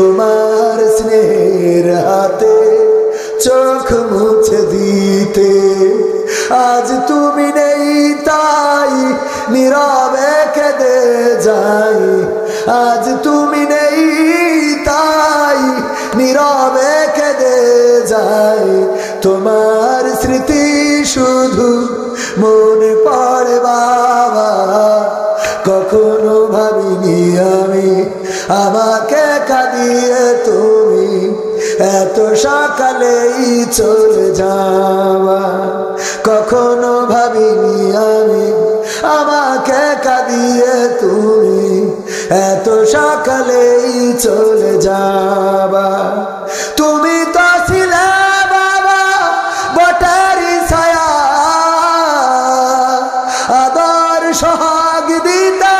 তোমার স্নেহের হাতে চোখ মুছে দিতে। আজ তুমি নেই, তাই নীরবে কেঁদে যাই। আজ তুমি নেই, তাই নীরবে কেঁদে যাই। তোমার স্মৃতি শুধু মনে পড়ে বাবা। কখনো ভাবিনি আমি আমাকে কাঁদিয়ে তুমি এত সকালেই চলে যাওয়া। কখনো ভাবিনি আমি আমাকে কাঁদিয়ে তুমি এত সকালেই চলে যাবা তুমি তো ছিলে বাবা বটারি ছায়া। আদর সোহাগ দিতে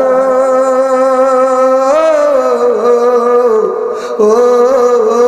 oh.